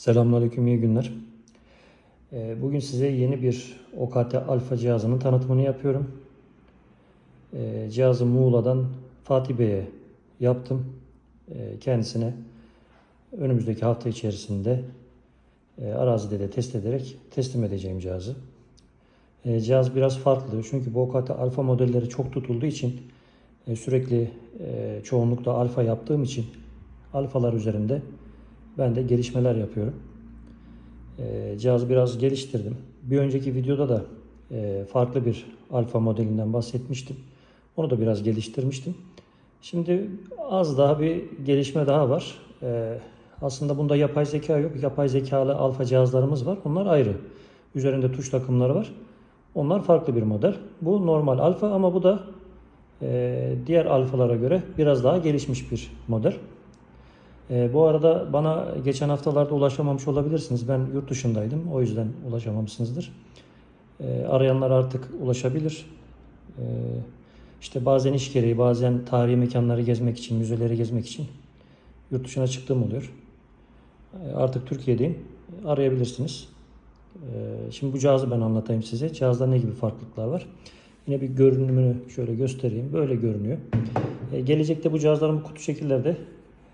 Selamünaleyküm, iyi günler. Ee, Bugün size yeni bir OKT Alfa cihazının tanıtımını yapıyorum. Ee, Cihazı Muğla'dan Fatih Bey'e yaptım. Ee, Kendisine önümüzdeki hafta içerisinde e, arazide de test ederek teslim edeceğim cihazı. Cihaz biraz farklı çünkü bu OKT Alfa modelleri çok tutulduğu için e, sürekli e, çoğunlukla alfa yaptığım için alfalar üzerinde ben de gelişmeler yapıyorum. Ee, cihazı biraz geliştirdim. Bir önceki videoda da e, farklı bir alfa modelinden bahsetmiştim. Onu da biraz geliştirmiştim. Şimdi az daha bir gelişme daha var. Ee, aslında bunda yapay zeka yok. Yapay zekalı alfa cihazlarımız var. Onlar ayrı. Üzerinde tuş takımları var. Onlar farklı bir model. Bu normal alfa ama bu da e, diğer alfalara göre biraz daha gelişmiş bir model. E, bu arada bana geçen haftalarda ulaşamamış olabilirsiniz. Ben yurt dışındaydım. O yüzden ulaşamamışsınızdır. E, arayanlar artık ulaşabilir. E, işte bazen iş gereği, bazen tarihi mekanları gezmek için, müzeleri gezmek için yurt dışına çıktığım oluyor. E, artık Türkiye'deyim. Arayabilirsiniz. E, şimdi bu cihazı ben anlatayım size. Cihazda ne gibi farklılıklar var? Yine bir görünümünü şöyle göstereyim. Böyle görünüyor. E, gelecekte bu cihazların kutu şekilleri de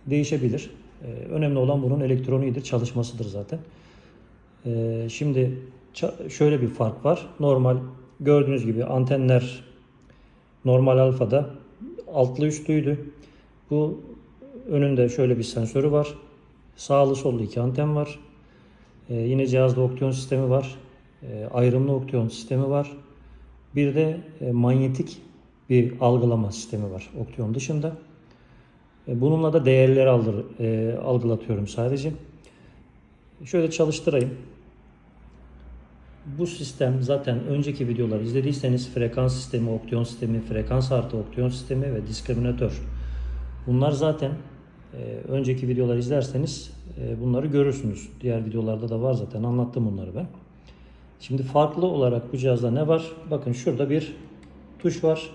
değişebilir. Ee, önemli olan bunun elektroniğidir, çalışmasıdır zaten. Ee, şimdi şöyle bir fark var. Normal gördüğünüz gibi antenler normal alfada altlı üstlüydü. Bu önünde şöyle bir sensörü var. Sağlı sollu iki anten var. Ee, yine cihazda oktiyon sistemi var. Ayrımlı oktiyon sistemi var. Bir de e, manyetik bir algılama sistemi var oktiyon dışında. E, Bununla da değerleri aldır, e, algılatıyorum sadece. Şöyle çalıştırayım. Bu sistem zaten önceki videoları izlediyseniz frekans sistemi, oktiyon sistemi, frekans artı oktiyon sistemi ve diskriminatör. Bunlar zaten e, önceki videoları izlerseniz e, bunları görürsünüz. Diğer videolarda da var zaten anlattım bunları ben. Şimdi farklı olarak bu cihazda ne var? Bakın şurada bir tuş var.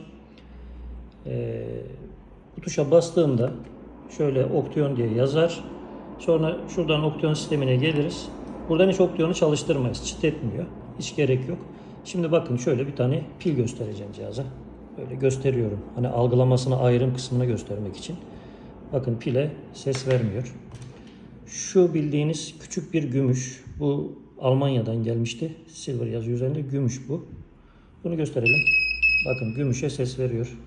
E, bu tuşa bastığımda şöyle oktiyon diye yazar. Sonra şuradan oktiyon sistemine geliriz. Buradan hiç oktiyonu çalıştırmayız. Çıt etmiyor. Hiç gerek yok. Şimdi bakın şöyle bir tane pil göstereceğim cihaza. Böyle gösteriyorum. Hani algılamasını ayrım kısmına göstermek için. Bakın pile ses vermiyor. Şu bildiğiniz küçük bir gümüş. Bu Almanya'dan gelmişti. Silver yazıyor üzerinde. Gümüş bu. Bunu gösterelim. Bakın gümüşe ses veriyor.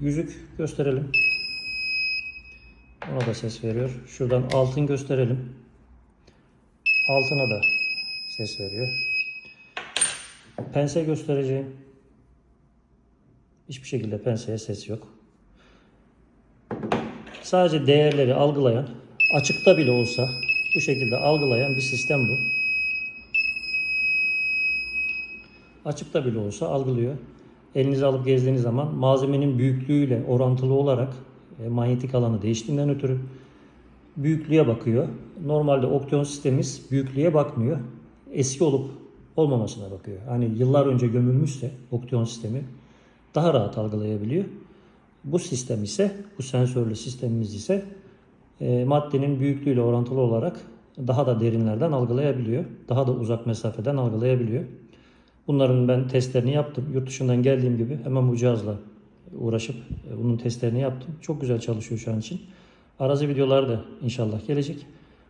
Yüzük gösterelim. Ona da ses veriyor. Şuradan altın gösterelim. Altına da ses veriyor. Pense göstereceğim. Hiçbir şekilde penseye ses yok. Sadece değerleri algılayan, açıkta bile olsa bu şekilde algılayan bir sistem bu. Açıkta bile olsa algılıyor. Elinize alıp gezdiğiniz zaman malzemenin büyüklüğüyle orantılı olarak e, manyetik alanı değiştiğinden ötürü büyüklüğe bakıyor. Normalde oktiyon sistemimiz büyüklüğe bakmıyor. Eski olup olmamasına bakıyor. Hani yıllar önce gömülmüşse oktiyon sistemi daha rahat algılayabiliyor. Bu sistem ise, bu sensörlü sistemimiz ise e, maddenin büyüklüğüyle orantılı olarak daha da derinlerden algılayabiliyor. Daha da uzak mesafeden algılayabiliyor. Bunların ben testlerini yaptım. Yurt dışından geldiğim gibi hemen bu cihazla uğraşıp e, bunun testlerini yaptım. Çok güzel çalışıyor şu an için. Arazi videolar da inşallah gelecek.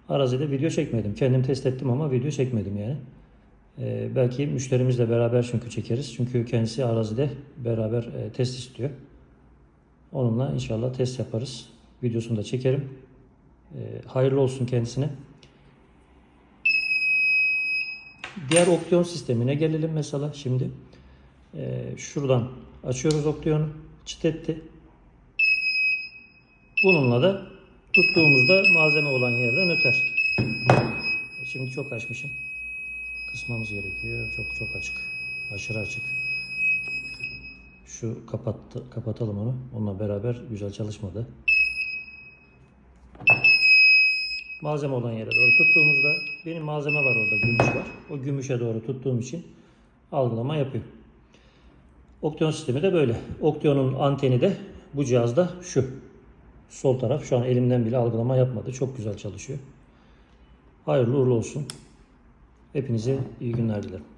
Arazide video çekmedim. Kendim test ettim ama video çekmedim yani. Ee, belki müşterimizle beraber çünkü çekeriz. Çünkü kendisi arazide beraber e, test istiyor. Onunla inşallah test yaparız. Videosunu da çekerim. Ee, hayırlı olsun kendisine. Diğer oktiyon sistemine gelelim mesela şimdi. Ee, şuradan açıyoruz oktiyonu. Çıt etti. Bununla da tuttuğumuzda malzeme olan yerden öter. Şimdi çok açmışım. Kısmamız gerekiyor. Çok çok açık. Aşırı açık. Şu kapattı, kapatalım onu. Onunla beraber güzel çalışmadı. Malzeme olan yere doğru tuttuğumuzda benim malzeme var orada gümüş var. O gümüşe doğru tuttuğum için algılama yapıyor. Oktiyon sistemi de böyle. Oktiyonun anteni de bu cihazda şu. Sol taraf şu an elimden bile algılama yapmadı. Çok güzel çalışıyor. Hayırlı uğurlu olsun. Hepinize iyi günler dilerim.